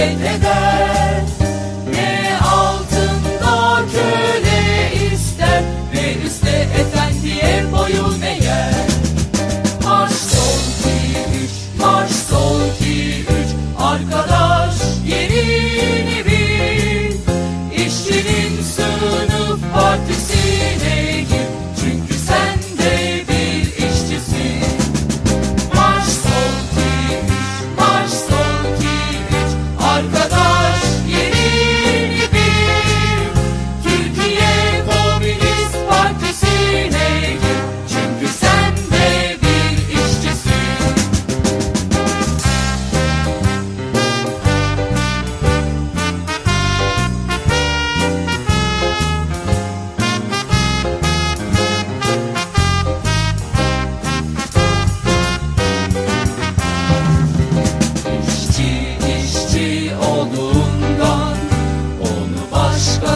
Hey, it.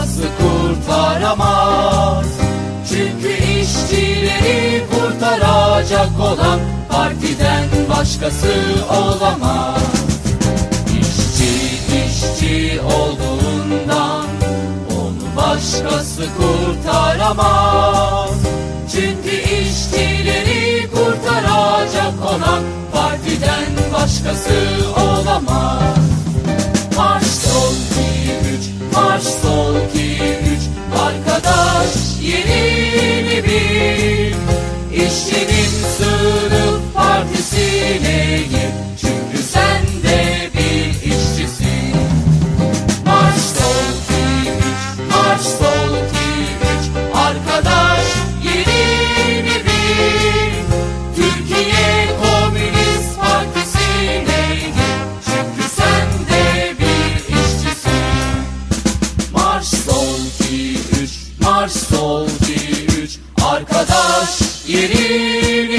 Başkası kurtaramaz. Çünkü işçileri kurtaracak olan partiden başkası olamaz. İşçi işçi olduğundan onu başkası kurtaramaz. Çünkü işçileri kurtaracak olan partiden başkası olamaz. İşçinin sınıf partisine gir Çünkü sen de bir işçisin. Marş sol ki üç, marş sol ki üç. Arkadaş yerini bil Türkiye Komünist Partisi'ne gir Çünkü sen de bir işçisin. Marş sol ki üç, marş sol Arkadaş